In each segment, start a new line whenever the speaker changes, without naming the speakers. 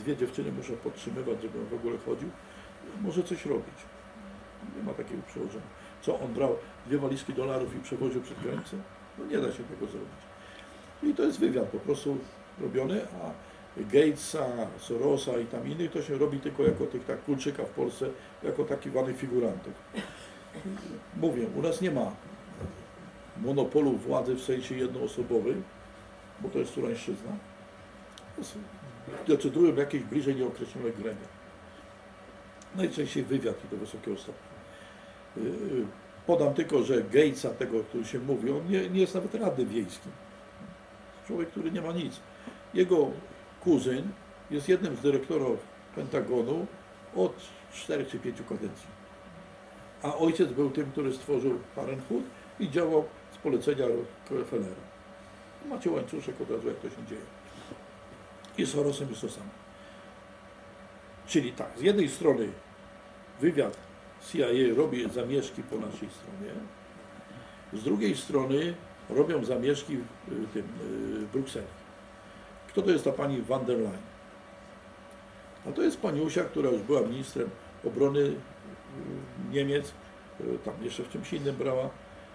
dwie dziewczyny muszę podtrzymywać, żebym w ogóle chodził, może coś robić. Nie ma takiego przełożenia. Co, on brał dwie walizki dolarów i przewoził przez granicę? No nie da się tego zrobić. I to jest wywiad po prostu robiony, a Gatesa, Sorosa i tam innych to się robi tylko jako tych tak kulczyka w Polsce, jako taki wany figurantów. Mówię, u nas nie ma monopolu władzy w sensie jednoosobowej, bo to jest Turańszczyzna. Decydują jakieś bliżej nieokreślone gremia. Najczęściej wywiad i do wysokiego stopnia. Yy, Podam tylko, że Gatesa, tego, o którym się mówi, on nie, nie jest nawet radnym wiejskim. Człowiek, który nie ma nic. Jego kuzyn jest jednym z dyrektorów Pentagonu od 4 czy 5 kadencji. A ojciec był tym, który stworzył Parenthood i działał z polecenia Rockefellera. Macie łańcuszek od razu, jak to się dzieje. I z to samo. Czyli tak, z jednej strony wywiad CIA robi zamieszki po naszej stronie, z drugiej strony robią zamieszki w tym y, Brukseli. Kto to jest ta pani van der Leyen? A to jest paniusia, która już była ministrem obrony Niemiec, y, tam jeszcze w czymś innym brała,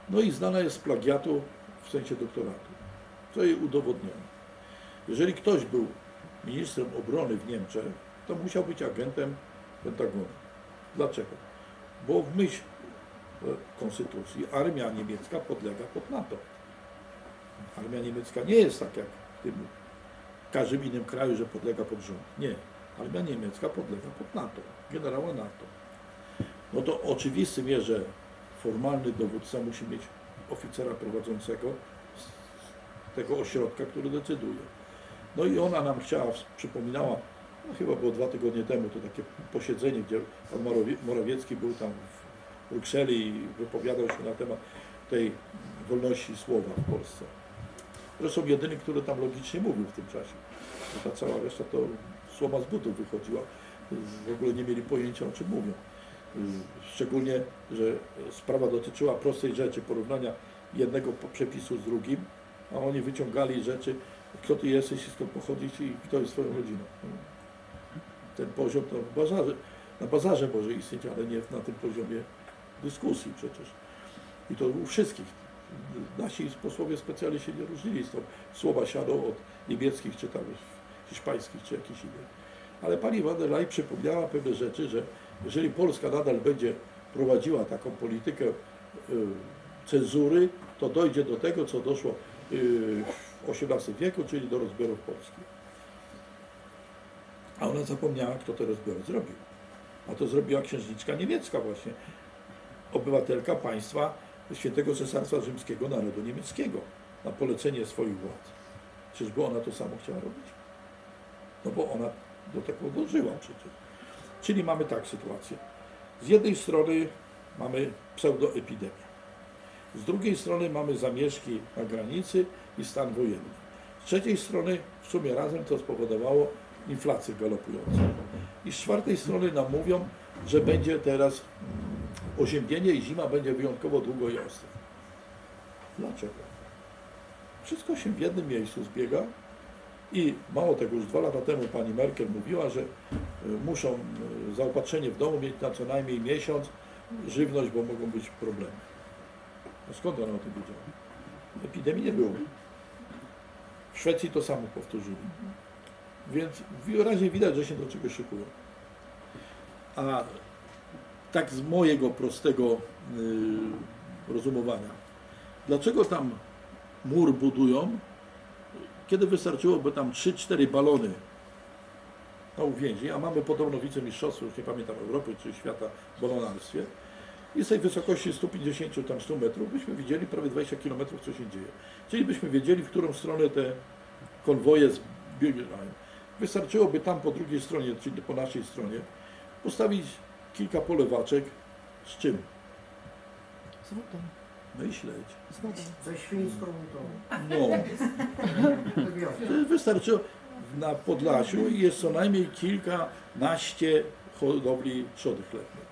no i znana jest z plagiatu w sensie doktoratu, co jej udowodniono. Jeżeli ktoś był ministrem obrony w Niemczech, to musiał być agentem Pentagonu. Dlaczego? Bo w myśl e, konstytucji armia niemiecka podlega pod NATO. Armia niemiecka nie jest tak jak w tym każdym innym kraju, że podlega pod rząd. Nie. Armia niemiecka podlega pod NATO, generała NATO. No to oczywistym jest, że formalny dowódca musi mieć oficera prowadzącego tego ośrodka, który decyduje. No i ona nam chciała, przypominała, no chyba było dwa tygodnie temu, to takie posiedzenie, gdzie pan Morawie- Morawiecki był tam w Brukseli i wypowiadał się na temat tej wolności słowa w Polsce. Zresztą jedyny, który tam logicznie mówił w tym czasie. Ta cała reszta to słowa z butów wychodziła. W ogóle nie mieli pojęcia o czym mówią. Szczególnie, że sprawa dotyczyła prostej rzeczy, porównania jednego przepisu z drugim, a oni wyciągali rzeczy, kto ty jesteś skąd pochodzisz i kto jest twoją rodziną. Ten poziom to w bazarze, na bazarze może istnieć, ale nie na tym poziomie dyskusji przecież. I to u wszystkich. Nasi posłowie specjalnie się nie różnili z tą słowa siadą od niemieckich, czy tam hiszpańskich, czy jakichś innych. Ale pani van der Leyen przypomniała pewne rzeczy, że jeżeli Polska nadal będzie prowadziła taką politykę y, cenzury, to dojdzie do tego, co doszło y, XVIII wieku, czyli do rozbiorów Polski. A ona zapomniała, kto te rozbiory zrobił. A to zrobiła księżniczka niemiecka właśnie, obywatelka państwa Świętego Cesarstwa Rzymskiego Narodu Niemieckiego na polecenie swoich władz. Czyżby ona to samo chciała robić? No bo ona do tego dążyła przecież. Czyli mamy tak sytuację. Z jednej strony mamy pseudoepidemię. Z drugiej strony mamy zamieszki na granicy i stan wojenny. Z trzeciej strony w sumie razem to spowodowało inflację galopującą. I z czwartej strony nam mówią, że będzie teraz oziębienie i zima będzie wyjątkowo długo i ostra. Dlaczego? Wszystko się w jednym miejscu zbiega i mało tego, już dwa lata temu pani Merkel mówiła, że y, muszą y, zaopatrzenie w domu mieć na co najmniej miesiąc, żywność, bo mogą być problemy. No skąd ona o tym wiedziała? Epidemii nie było. W Szwecji to samo powtórzyli. Więc wyraźnie widać, że się do czegoś szykują. A tak z mojego prostego y, rozumowania, dlaczego tam mur budują, kiedy wystarczyłoby tam 3-4 balony na uwięzi, a mamy podobno wicemistrzostwo, już nie pamiętam, Europy czy świata w balonarstwie, i z tej wysokości 150 tam 100 metrów byśmy widzieli prawie 20 km, co się dzieje. Czyli byśmy wiedzieli, w którą stronę te konwoje zbiegają. Wystarczyłoby tam po drugiej stronie, czyli po naszej stronie, postawić kilka polewaczek z czym?
Z wodą.
Myśleć.
Z wodą.
Ze świńską tą
No,
wiosną.
wystarczy na Podlasiu jest co najmniej kilkanaście hodowli trzody chlebnej.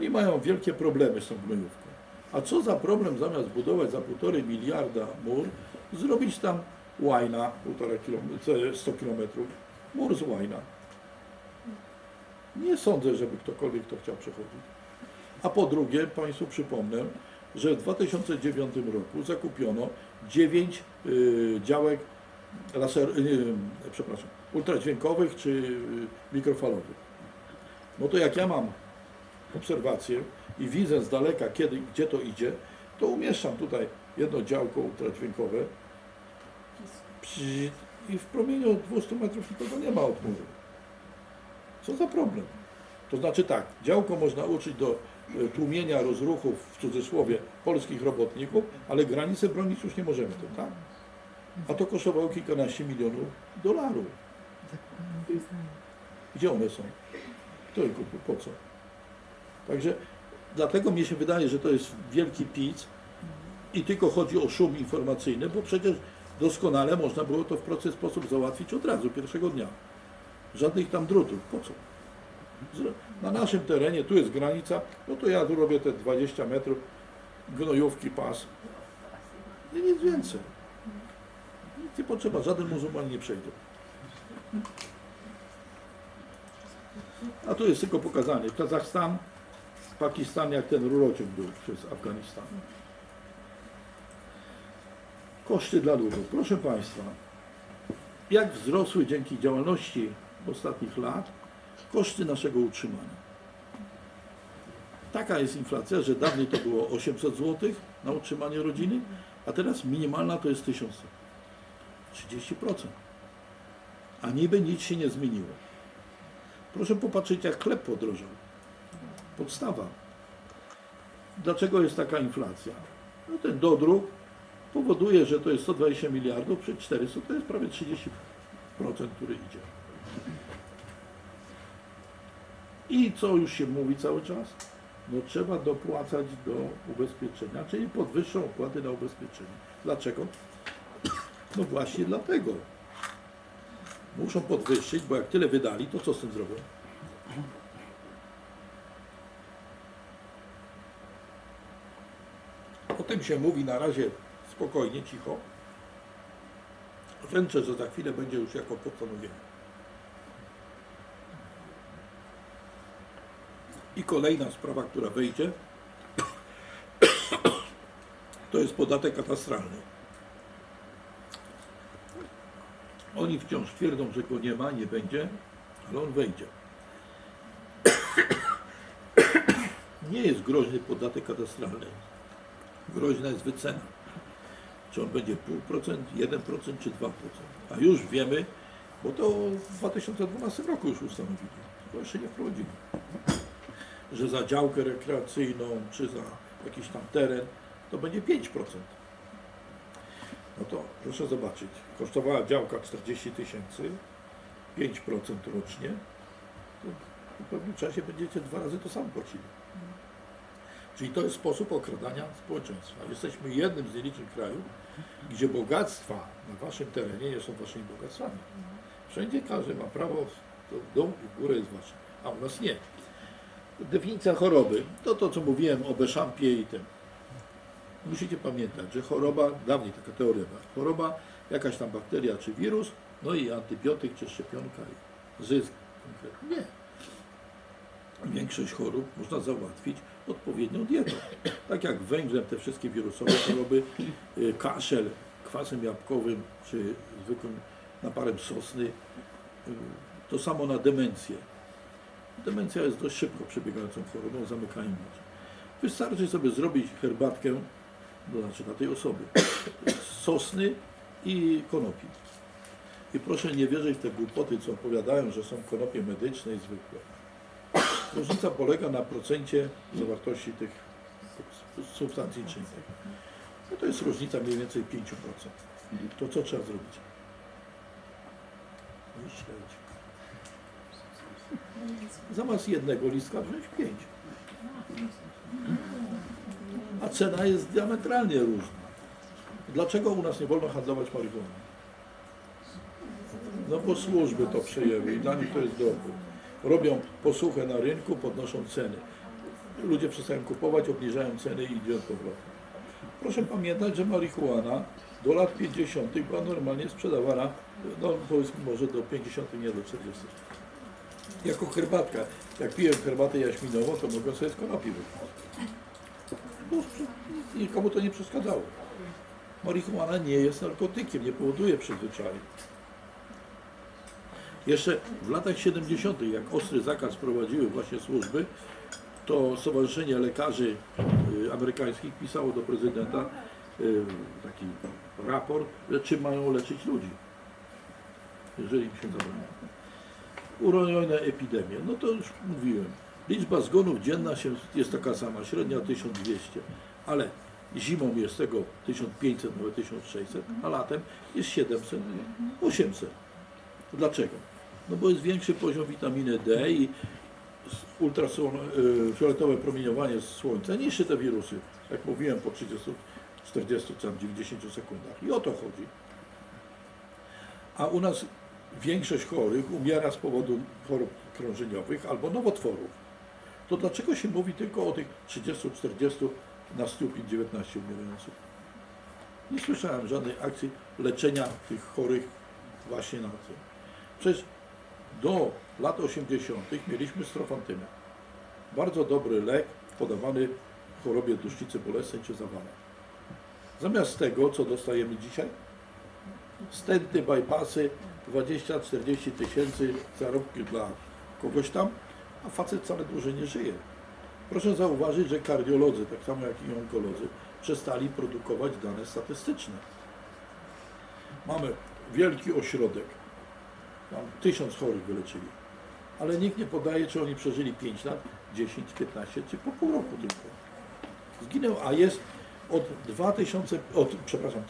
Oni mają wielkie problemy z tą gnojówką. A co za problem zamiast budować za półtorej miliarda mur, zrobić tam łajna, półtora kilometra, 100 kilometrów, mur z łajna. Nie sądzę, żeby ktokolwiek to chciał przechodzić. A po drugie, Państwu przypomnę, że w 2009 roku zakupiono 9 y, działek laser, y, przepraszam, ultradźwiękowych czy y, mikrofalowych. No to jak ja mam obserwację i widzę z daleka, kiedy, gdzie to idzie, to umieszczam tutaj jedno działko ultradźwiękowe i w promieniu 200 metrów nikogo nie ma od muru. Co za problem? To znaczy tak, działko można uczyć do e, tłumienia rozruchów, w cudzysłowie, polskich robotników, ale granice bronić już nie możemy tym, tak? A to kosztowało kilkanaście milionów dolarów. Gdzie one są? Kto je kupił? Po co? Także dlatego mi się wydaje, że to jest wielki pic i tylko chodzi o szum informacyjny, bo przecież doskonale można było to w proces sposób załatwić od razu, pierwszego dnia. Żadnych tam drutów. Po co? Na naszym terenie, tu jest granica, no to ja tu robię te 20 metrów, gnojówki, pas. I nic więcej. Nic nie potrzeba, żaden muzułman nie przejdzie. A tu jest tylko pokazanie. Kazachstan, Pakistan, jak ten rurociąg był przez Afganistan. Koszty dla ludu. Proszę Państwa, jak wzrosły dzięki działalności ostatnich lat koszty naszego utrzymania. Taka jest inflacja, że dawniej to było 800 zł na utrzymanie rodziny, a teraz minimalna to jest 1000. 30%. A niby nic się nie zmieniło. Proszę popatrzeć, jak chleb podrożał. Podstawa. Dlaczego jest taka inflacja? No ten dodruk powoduje, że to jest 120 miliardów przy 400, to jest prawie 30%, który idzie. I co już się mówi cały czas? No trzeba dopłacać do ubezpieczenia, czyli podwyższą opłaty na ubezpieczenie. Dlaczego? No właśnie dlatego. Muszą podwyższyć, bo jak tyle wydali, to co z tym zrobią? Tym się mówi na razie spokojnie, cicho. Wręczę, że za chwilę będzie już jako postanowienie. I kolejna sprawa, która wejdzie, to jest podatek katastralny. Oni wciąż twierdzą, że go nie ma, nie będzie, ale on wejdzie. Nie jest groźny podatek katastralny. Groźna jest wycena. Czy on będzie 0,5%, 1% czy 2%. A już wiemy, bo to w 2012 roku już ustanowili, tylko jeszcze nie wprowadzili że za działkę rekreacyjną czy za jakiś tam teren to będzie 5%. No to proszę zobaczyć, kosztowała działka 40 tysięcy, 5% rocznie, to w pewnym czasie będziecie dwa razy to samo płacili. Czyli to jest sposób okradania społeczeństwa. Jesteśmy jednym z nielicznych krajów, gdzie bogactwa na waszym terenie nie są waszymi bogactwami. Wszędzie każdy ma prawo, to dół i górę jest wasze, a u nas nie. Definicja choroby, to to co mówiłem o Beszampie i tym. Musicie pamiętać, że choroba, dawniej taka teoria była, choroba, jakaś tam bakteria czy wirus, no i antybiotyk czy szczepionka i zysk. Nie. Większość chorób można załatwić odpowiednią dietą. Tak jak węglem te wszystkie wirusowe choroby, y, kaszel kwasem jabłkowym czy zwykłym naparem sosny, y, to samo na demencję. Demencja jest dość szybko przebiegającą chorobą, oczy. Wystarczy sobie zrobić herbatkę, to znaczy dla tej osoby, sosny i konopi. I proszę nie wierzyć w te głupoty, co opowiadają, że są konopie medyczne i zwykłe. Różnica polega na procencie zawartości tych substancji czynnych. No to jest różnica mniej więcej 5%. To co trzeba zrobić? Zamiast jednego listka wziąć pięć. A cena jest diametralnie różna. Dlaczego u nas nie wolno handlować marihuaną? No bo służby to przejęły i dla nich to jest dochód. Robią posłuchę na rynku, podnoszą ceny. Ludzie przestają kupować, obniżają ceny i idzie od powrotem. Proszę pamiętać, że marihuana do lat 50. była normalnie sprzedawana, no powiedzmy może do 50, nie do 40. Jako herbatka. Jak piję herbatę jaśminową, to mogę sobie z konopi Nikomu to nie przeszkadzało. Marihuana nie jest narkotykiem, nie powoduje przyzwyczajeń. Jeszcze w latach 70., jak ostry zakaz prowadziły właśnie służby, to Stowarzyszenie Lekarzy y, Amerykańskich pisało do prezydenta y, taki raport, że czym mają leczyć ludzi, jeżeli im się zabroni. Urojone epidemie, no to już mówiłem. Liczba zgonów dzienna się, jest taka sama, średnia 1200, ale zimą jest tego 1500, nawet 1600, a latem jest 700, 800. Dlaczego? No bo jest większy poziom witaminy D i ultrafioletowe promieniowanie z słońca niszczy te wirusy, jak mówiłem, po 30, 40, czy tam 90 sekundach. I o to chodzi. A u nas większość chorych umiera z powodu chorób krążeniowych albo nowotworów. To dlaczego się mówi tylko o tych 30-40 na 119 umierających? Nie słyszałem żadnej akcji leczenia tych chorych właśnie na tym. Przecież do lat 80. mieliśmy strofantynę. Bardzo dobry lek podawany w chorobie tłuszczycy bolesnej czy zawale. Zamiast tego, co dostajemy dzisiaj, stenty, bypassy, 20-40 tysięcy zarobki dla kogoś tam, a facet wcale dłużej nie żyje. Proszę zauważyć, że kardiolodzy, tak samo jak i onkolodzy, przestali produkować dane statystyczne. Mamy wielki ośrodek, tam tysiąc chorych wyleczyli, ale nikt nie podaje, czy oni przeżyli 5 lat, 10, 15, czy po pół roku tylko. Zginął, a jest od 2000, od, przepraszam,